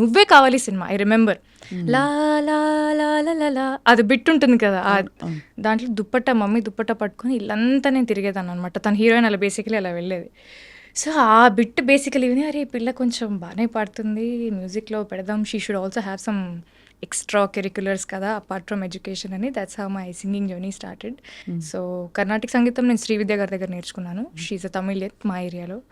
నువ్వే Kavali cinema I remember. లా లా లా లా లా లా అది బిట్ ఉంటుంది కదా దాంట్లో దుప్పట్ట మమ్మీ దుప్పట్ట పట్టుకొని ఇల్లంతా నేను తిరిగేదాన్ని అనమాట తన హీరోయిన్ అలా బేసికలీ అలా వెళ్ళేది. సో ఆ బిట్ బేసికలీ అరే పిల్ల కొంచెం బాగానే పాడుతుంది మ్యూజిక్లో పెడదాం she should also have some extra curriculars కదా అపార్ట్ ఫ్రమ్ ఎడ్యుకేషన్ అని that's how my singing journey started so Karnataka సంగీతం నేను శ్రీవిద్య గారి దగ్గర నేర్చుకున్నాను. షీఈ్ అ తమిళ్ మా ఏరియాలో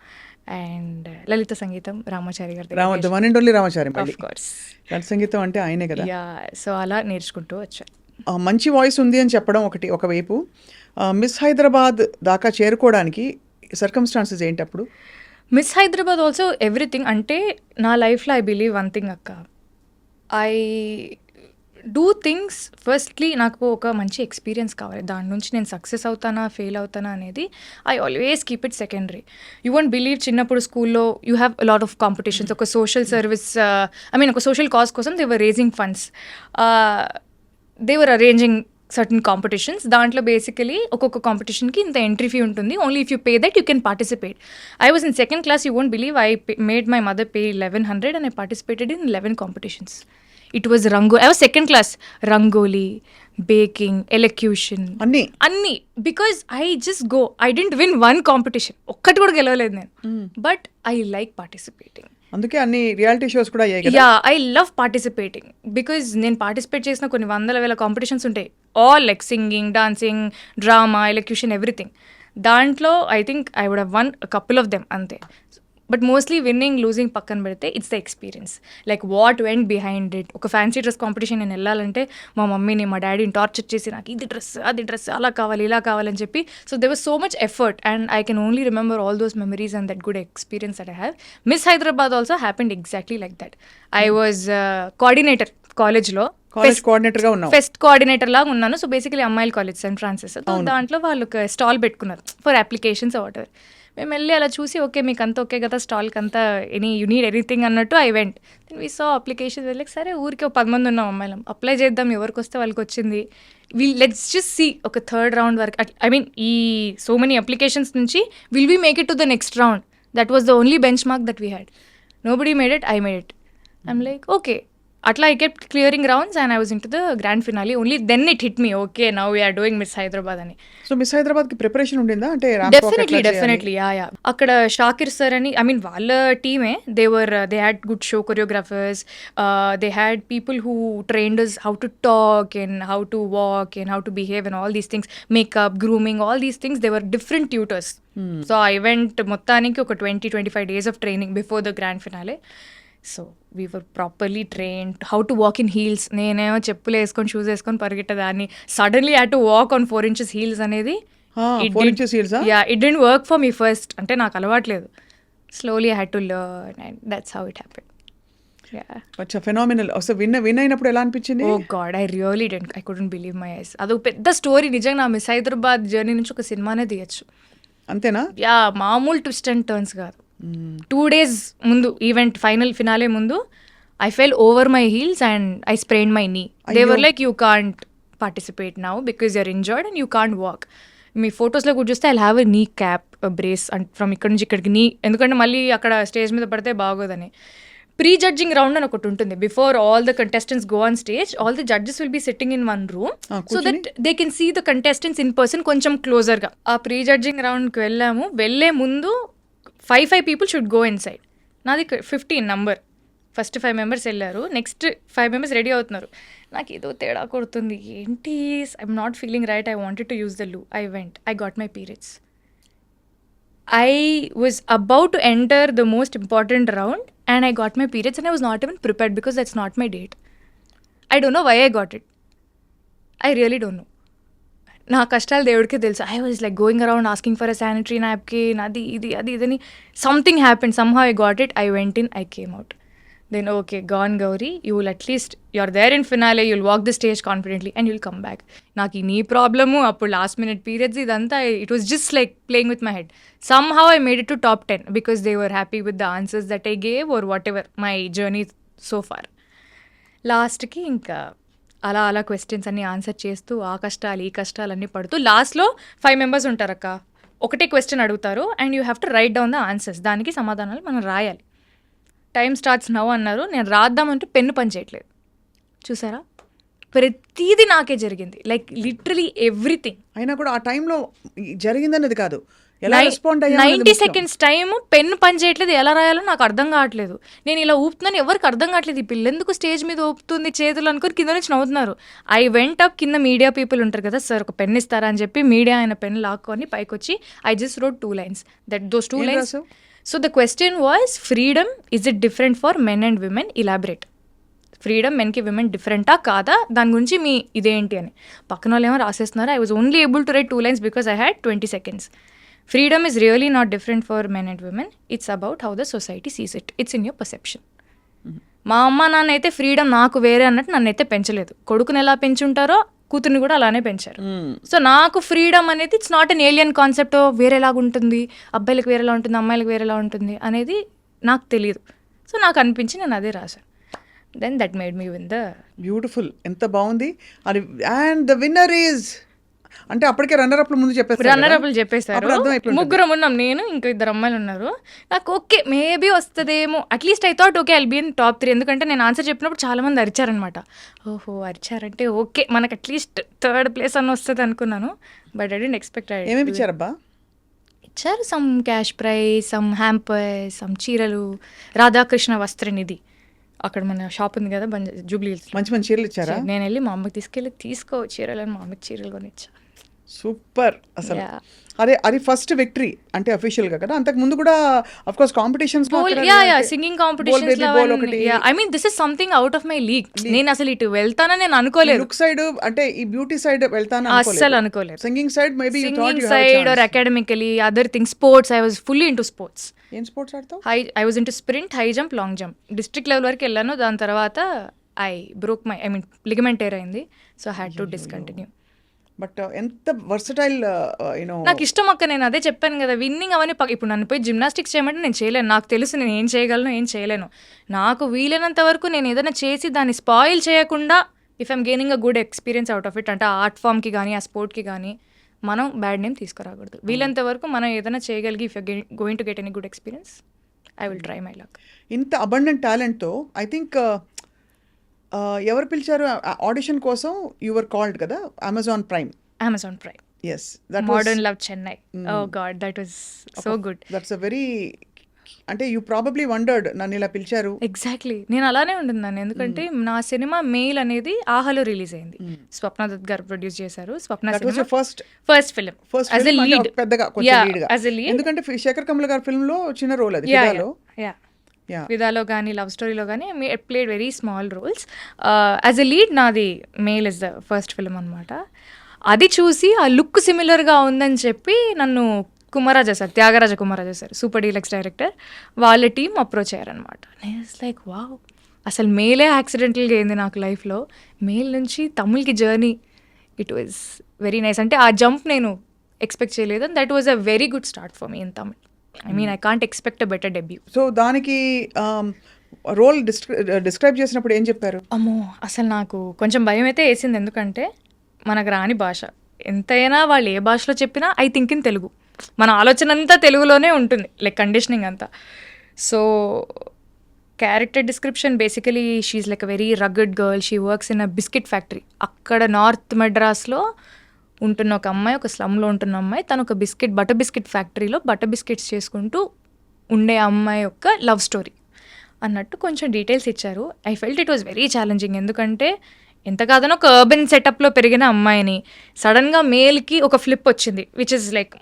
అండ్ లలిత సంగీతం రామాచారి గారి రామాచారి సంగీతం అంటే ఆయనే కదా? యా సో అలా నేర్చుకుంటూ వచ్చా. ఆ, మంచి వాయిస్ ఉంది అని చెప్పడం ఒకటి ఒకవైపు. మిస్ హైదరాబాద్ దాకా చేరుకోవడానికి సర్కమ్స్టాన్సెస్ ఏంటి అప్పుడు? మిస్ హైదరాబాద్ ఆల్సో ఎవ్రీథింగ్ అంటే నా లైఫ్లో ఐ బిలీవ్ వన్ థింగ్ అక్క. ఐ డూ థింగ్స్ ఫస్ట్లీ నాకు ఒక మంచి ఎక్స్పీరియన్స్ కావాలి. దాని నుంచి నేను సక్సెస్ అవుతానా ఫెయిల్ అవుతానా అనేది I always keep it secondary you won't believe చిన్నప్పుడు స్కూల్లో you have lot of competitions ఒక సోషల్ సర్వీస్ ఐ మీన్ ఒక సోషల్ కాజ్ కోసం they were raising funds they were arranging certain competitions దాంట్లో బేసికలీ ఒక్కొక్క కాంపిటీషన్కి ఇంత ఎంట్రీ ఫీ ఉంటుంది. Only if you pay that you can participate I was in second class you won't believe I made my mother pay eleven hundred and I participated in eleven competitions it was రంగో I was second class rangoli baking elocution అన్నీ. అన్నీ. Because I just go I didn't win one competition ఒక్కటి కూడా గెలవలేదు నేను. But I like participating అందుకే అన్ని reality shows కూడా yeah I love participating because నేను పార్టిసిపేట్ చేసిన కొన్ని వందల వేల కాంపిటీషన్స్ ఉంటాయి. All like singing dancing drama elocution everything దాంట్లో I think I would won couple of them అంతే. బట్ మోస్ట్లీ విన్నింగ్ లూజింగ్ పక్కన పెడితే it's the experience like what went behind it ఒక ఫ్యాన్సీ డ్రెస్ కాంపిటీషన్ నేను వెళ్ళాలంటే మా మమ్మీని మా డాడీని టార్చర్ చేసి నాకు ఇది డ్రెస్ అది డ్రెస్ అలా కావాలి ఇలా కావాలని చెప్పి. So they was so much effort and I can only remember all those memories and that good experience that I have Miss Hyderabad also happened exactly like that I was coordinator కాలేజ్లో college కోఆర్డినేటర్గా fest coordinator లాగా ఉన్నాను. So basically అమ్మాయిల college Saint Francis దాంట్లో వాళ్ళు stall పెట్టుకున్నారు. For applications water మేము వెళ్ళి అలా చూసి ఓకే మీకు అంతా ఓకే కదా స్టాల్కి అంతా ఎనీ యూ నీడ్ ఎనీథింగ్ అన్నట్టు I went. Then we so application వెళ్ళి సరే ఊరికి ఒక పది మంది ఉన్నాం అమ్మాయిలం అప్లై చేద్దాం ఎవరికి వస్తే వాళ్ళకి వచ్చింది విల్ లెట్స్ జస్ట్ సీ ఒక థర్డ్ రౌండ్ వరకు ఐ మీన్ ఈ సో మెనీ అప్లికేషన్స్ నుంచి will we make it to the next round that was the only benchmark that we had nobody made it I made it I'm like okay అట్లా I kept clearing rounds and I was into the grand finale only then it hit me okay now we're doing Miss Hyderabad అని. So Miss హైదరాబాద్కి preparation ఉండిందా? అంటే definitely? Definitely yeah yeah అక్కడ Shakir sir అని I mean వాళ్ళ టీమే they were they had good show choreographers they had people who trained how to talk and how to walk and how to behave and all these things makeup grooming all these things they were different tutors so ఆ event మొత్తానికి ఒక twenty twenty five days of training before the grand finale so we were properly trained how to walk in heels నేనేమో చెప్పులు వేసుకొని shoes వేసుకొని పరిగెట్టేదాన్ని. Suddenly had to walk on four inches heels అనేది? Yeah it didn't work for me first అంటే నాకు అలవాట్లేదు slowly had to learn and that's how it happen yeah అచ్చా phenomenal అసలు విన్ విన్ అయినప్పుడు ఎలా అనిపించింది? ఓ God I really didn't I couldn't believe my eyes అదొక పెద్ద స్టోరీ నిజంగా నా మిస్ హైదరాబాద్ జర్నీ నుంచి ఒక సినిమానే తీయచ్చు. అంతేనా? యా మామూలు ట్విస్ట్ అండ్ టర్న్స్ కాదు. టూ డేస్ ముందు ఈవెంట్ ఫైనల్ ఫినాలే ముందు I fell over my heels and I sprain my knee they were like you can't participate now because you're injured and you can't walk మీ ఫొటోస్లో కూడా చూస్తే I have a kneecap brace and from ఇక్కడ నుంచి ఇక్కడికి నీ ఎందుకంటే మళ్ళీ అక్కడ స్టేజ్ మీద పడితే బాగోదని. ప్రీ జడ్జింగ్ రౌండ్ అని ఒకటి ఉంటుంది. Before all the contestants go on stage all the judges will be sitting in one room so that they can see the contestants in person కొంచెం క్లోజర్గా ఆ ప్రీ జడ్జింగ్ రౌండ్కి వెళ్ళాము. వెళ్ళే ముందు five five people should go inside నాది fifteen number first five members వెళ్ళారు. Next five members ready అవుతున్నారు. నాకు ఏదో తేడా కొడుతుంది. ఏంటి? I'm not feeling right I wanted to use the loo I went I got my periods I was about to enter the most important round and I got my periods and I was not even prepared because that's not my date I don't know why I got it I really don't know నా కష్టాలు దేవుడికే తెలుసు. I was like going around asking for a sanitary napkin అది ఇది అది ఇదని something happen somehow I got it I went in I came out then okay gone Gauri you will at least you are there in finale you'll walk the stage confidently and you'll come back నాకు ఈ నీ problem అప్పుడు last minute periods ఇదంతా it was just like playing with my head somehow I made it to top ten because they were happy with the answers that I gave or whatever my journey so far లాస్ట్కి ఇంకా అలా అలా questions అన్ని answer చేస్తూ ఆ కష్టాలు ఈ కష్టాలు అన్నీ పడుతూ లాస్ట్లో ఫైవ్ మెంబర్స్ ఉంటారక్క. ఒకటే క్వశ్చన్ అడుగుతారు and you have to write down the answers దానికి సమాధానాలు మనం రాయాలి. టైం స్టార్ట్స్ నవ్ అన్నారు. నేను రాద్దామంటే పెన్ను పని చేయట్లేదు చూసారా? ప్రతిదీ నాకే జరిగింది. లైక్ లిటరలీ ఎవ్రీథింగ్ అయినా కూడా ఆ టైంలో జరిగిందన్నది కాదు. నైంటీ సెకండ్స్ టైం పెన్ పని చేయట్లేదు ఎలా రాయాలో నాకు అర్థం కావట్లేదు. నేను ఇలా ఊపుతున్నాను ఎవరికి అర్థం కావట్లేదు. ఈ పిల్ల ఎందుకు స్టేజ్ మీద ఊపుతుంది చేతులు అనుకుని కింద నుంచి నవ్వుతున్నారు. ఐ వెంట్ అప్ కింద మీడియా పీపుల్ ఉంటారు కదా సార్ ఒక పెన్ ఇస్తారా? అని చెప్పి మీడియా ఆయన పెన్ లాక్కొని పైకి వచ్చి I just wrote two lines that those two lines? So the question was freedom is it different for men and women elaborate freedom మెన్కి women డిఫరెంటా కాదా? దాని గురించి మీ ఇదేంటి అని. పక్కన వాళ్ళు ఏమో రాసేస్తున్నారు? I was only able to write two lines because I had twenty seconds freedom is really not different for men and women it's about how the society sees it it's in your perception మా అమ్మ నాన్న అయితే freedom నాకు వేరే అన్నట్టు నన్ను అయితే పెంచలేదు. కొడుకుని ఎలా పెంచుంటారో కూతుర్ని కూడా అలానే పెంచారు. సో నాకు ఫ్రీడమ్ అనేది it's not an alien concept వేరేలాగా ఉంటుంది అబ్బాయిలకు వేరేలా ఉంటుంది అమ్మాయిలకు వేరేలా ఉంటుంది అనేది నాకు తెలియదు సో నాకు అనిపించి నేను అదే రాశాను. Then that made me win the beautiful ఎంత బాగుంది. అది అండ్ ద విన్నర్ ఈజ్ అంటే అప్పటికే రన్నర్ అప్ ముందు చెప్పేస్తారు రన్నర్? అప్లు చెప్పేశారు. అర్థమైపోయింది. ముగ్గురం ఉన్నాం నేను ఇంకా ఇద్దరు అమ్మాయిలు ఉన్నారు. నాకు ఓకే మేబీ వస్తుందేమో. At least I thought okay I'll be in top three ఎందుకంటే నేను ఆన్సర్ చెప్పినప్పుడు చాలా మంది అరిచారనమాట ఓహో అరిచారంటే ఓకే మనకు అట్లీస్ట్ థర్డ్ ప్లేస్ అన్న వస్తుంది అనుకున్నాను. బట్ ఐ డెంట్ ఎక్స్పెక్ట్ ఏమేమి ఇచ్చారబ్బా? ఇచ్చారు some cash prize some hamper some చీరలు. రాధాకృష్ణ వస్త్రనిధి. అక్కడ మన షాప్ ఉంది కదా జూబ్లీ హిల్స్ మంచి మంచి చీరలు ఇచ్చారా? నేను వెళ్ళి మా అమ్మకి తీసుకెళ్ళి తీసుకో చీరలు అని మా అమ్మకి చీరలు కొనిచ్చా. సూపర్ అసలు. అదే అది ఫస్ట్ విక్టరీ అంటే అఫీషియల్గా కదా. అంతకు ముందు కూడా of course competitions yeah yeah singing competitions I mean this is something out of my league నేను అసలు ఇటు వెళ్తానని నేను అనుకోలేదు. లుక్ సైడ్ అంటే ఈ బ్యూటీ సైడ్ వెళ్తాను అస్సలు అనుకోలేదు. Singing side maybe you thought singing side or academically other thing sports I was fully into sports ఏం sports ఆడతావు? Hi I was into sprint high jump long jump district level వరకు వెళ్ళాను దాని తర్వాత I broke my I mean ligament tear అయింది. So had to discontinue but uh, ఎంత versatile you know నాకు ఇష్టం అక్క నేను అదే చెప్పాను కదా విన్నింగ్ అవన్నీ ఇప్పుడు నన్ను పోయి జిమ్నాస్టిక్స్ చేయమంటే నేను చేయలేను. నాకు తెలుసు నేను ఏం చేయగలను ఏం చేయలేను. నాకు వీలైనంత వరకు నేను ఏదైనా చేసి దాన్ని స్పాయిల్ చేయకుండా if I'm gaining a good experience out of it అంటే ఆర్ట్ ఫామ్కి కానీ ఆ స్పోర్ట్కి కానీ మనం బ్యాడ్ నేమ్ తీసుకురాకూడదు. వీలైనంత వరకు మనం ఏదైనా చేయగలిగి if going to get any good experience I will try my luck ఇంత అబండెంట్ టాలెంట్తో ఐ థింక్ ఎవరు పిలిచారు? ఆడిషన్ కోసం యువర్ కాల్డ్ కదా? Amazon Prime Amazon Prime yes that Modern Love Chennai oh God that was so good that's a very అంటే you probably wondered నన్ను ఇలా పిలిచారు? ఎగ్జాక్ట్లీ నేను అలానే ఉంటున్నాను. ఎందుకంటే నా సినిమా మెయిల్ అనేది ఆహాలో రిలీజ్ అయింది. స్వప్న దత్ గారు ప్రొడ్యూస్ చేశారు. Swapna first first film first as a lead పెద్దగా కొంచెం లీడ్ ఎందుకంటే శేఖర్ కమల్ గారి ఫిల్మ్లో చిన్న రోల్ అది యా విదాలో కానీ లవ్ స్టోరీలో కానీ played very small roles as a lead నాది Mail is the first film అనమాట అది చూసి ఆ లుక్ సిమిలర్గా ఉందని చెప్పి నన్ను Kumararaja sir Thiagaraja Kumararaja sir Super Deluxe director వాళ్ళ టీం అప్రోచ్ అయ్యారనమాట నేను లైక్ వావ్ అసలు మేలే యాక్సిడెంటల్గా అయింది నాకు లైఫ్లో మేల్ నుంచి తమిళ్కి journey it was very nice అంటే ఆ జంప్ నేను ఎక్స్పెక్ట్ చేయలేదు that was a very good start for me in Tamil I mean I can't expect a better debut so దానికి రోల్ డిస్క్రైబ్ చేసినప్పుడు ఏం చెప్పారు? అమ్మో అసలు నాకు కొంచెం భయం అయితే వేసింది. ఎందుకంటే మనకు రాని భాష. ఎంతైనా వాళ్ళు ఏ భాషలో చెప్పినా ఐ థింక్ ఇన్ తెలుగు. మన ఆలోచన అంతా తెలుగులోనే ఉంటుంది లైక్ కండిషనింగ్ అంతా. So character description basically she like a very rugged girl she works in a biscuit factory అక్కడ నార్త్ మెడ్రాస్లో ఉంటున్న ఒక అమ్మాయి ఒక స్లమ్లో ఉంటున్న అమ్మాయి తను ఒక బిస్కెట్ బటర్ బిస్కెట్ ఫ్యాక్టరీలో బటర్ బిస్కెట్స్ చేసుకుంటూ ఉండే అమ్మాయి యొక్క లవ్ స్టోరీ అన్నట్టు కొంచెం డీటెయిల్స్ ఇచ్చారు. I felt it was very challenging ఎందుకంటే ఎంత కాదనో ఒక అర్బన్ సెటప్లో పెరిగిన అమ్మాయిని సడన్గా మేల్కి ఒక ఫ్లిప్ వచ్చింది విచ్ ఇస్ లైక్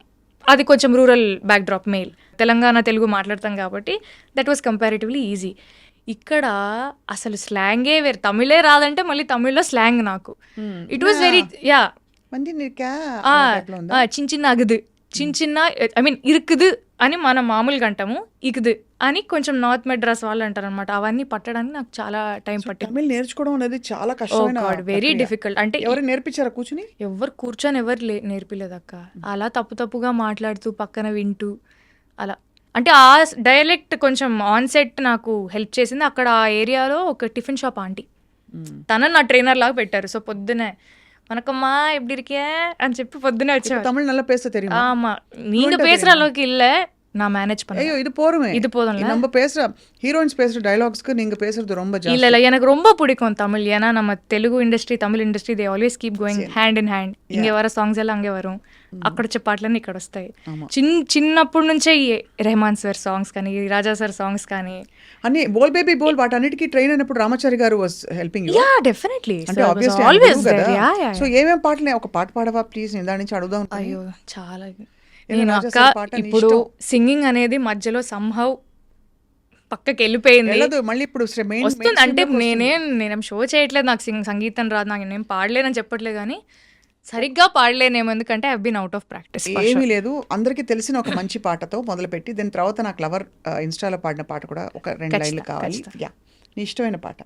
అది కొంచెం rural backdrop Mail. Telangana Telugu మాట్లాడతాం కాబట్టి దట్ వాస్ కంపారిటివ్లీ ఈజీ ఇక్కడ అసలు స్లాంగే వేరు. తమిళే రాదంటే మళ్ళీ తమిళ్ళో స్లాంగ్ నాకు. It was very yeah ah, చిన్న చిన్న అగుదు చిన్న చిన్న ఐ మీన్ ఇరుకుదు అని మనం మామూలుగా అంటాము. ఇకుదు అని కొంచెం నార్త్ మెడ్రాస్ వాళ్ళు అంటారు అనమాట అవన్నీ పట్టడానికి నాకు చాలా టైం పట్టింది. తమిళ్ నేర్చుకోవడం అనేది చాలా కష్టమైన వెరీ. డిఫికల్ట్ అంటే ఎవరు నేర్పించారా కూర్చుని ఎవరు కూర్చొని ఎవరు నేర్పిలేదు అక్క. అలా తప్పు తప్పుగా మాట్లాడుతూ పక్కన వింటూ అలా. అంటే ఆ డైలెక్ట్ కొంచెం ఆన్ సెట్ నాకు హెల్ప్ చేసింది. అక్కడ ఆ ఏరియాలో ఒక టిఫిన్ షాప్ ఆంటీ. తన నా ట్రైనర్ లాగా పెట్టారు. సో పొద్దునే మనకమ్మా ఎప్పుడు ఇరికే అని చెప్పి పొద్దునే వచ్చేవారు தமிழ் நல்லா பேச தெரியுமா ஆமா நீங்க பேசுற அளவுக்கு இல்ல நான் மேனேஜ் பண்ண ஐயோ இது போருமே இது போதும் நம்ம பேசுற ஹீரோயின்ஸ் பேசுற டைலாக்ஸ்க்கு நீங்க பேசுறது ரொம்ப இல்ல இல்ல எனக்கு ரொம்ப பிடிக்கும் தமிழ் ஏன்னா நம்ம Telugu industry Tamil industry they always keep going hand in hand ఇంక வர சாங்ஸ் எல்லாம் అంగే வரும் hmm. అక్కడ பாட்டுல పాటలన్నీ ఇక్కడ వస్తాయి. చిన్ చిన్నప్పటి నుంచే రెహమాన్ సార్ సాంగ్స్ కానీ రాజా సార్ సాంగ్స్ కానీ. అన్ని బోల్ బేబీ బోల్ వాటన్నిటికీ ట్రైన్ అయినప్పుడు రామచారి గారు వాస్ హెల్పింగ్ యా డెఫినెట్లీ అంటే ఆబ్వియస్లీ ఆల్వేస్ సో ఏమేం పాటలు? ఒక పాట పాడవా? ప్లీజ్ నేను దాని అడుగుదాం. అయ్యో చాలా నేను అక్క ఇప్పుడు. సింగింగ్ అనేది మధ్యలో సంహౌ పక్కకి వెళ్ళిపోయింది మళ్ళీ ఇప్పుడు వస్తుంది. అంటే నేనేం నేనేం షో చేయట్లేదు నాకు సింగ్ సంగీతం రాదు నాకు నేను పాడలేనని చెప్పట్లేదు కానీ సరిగ్గా పాడలేనేమో. ఎందుకంటే I been out of practice ఏమీ లేదు. అందరికీ తెలిసిన ఒక మంచి పాటతో మొదలుపెట్టి దాని తర్వాత నాకు లవర్ ఇన్స్టాలో పాడిన పాట కూడా ఒక రెండు లైన్లు కావాలి. యా నీ ఇష్టమైన పాట.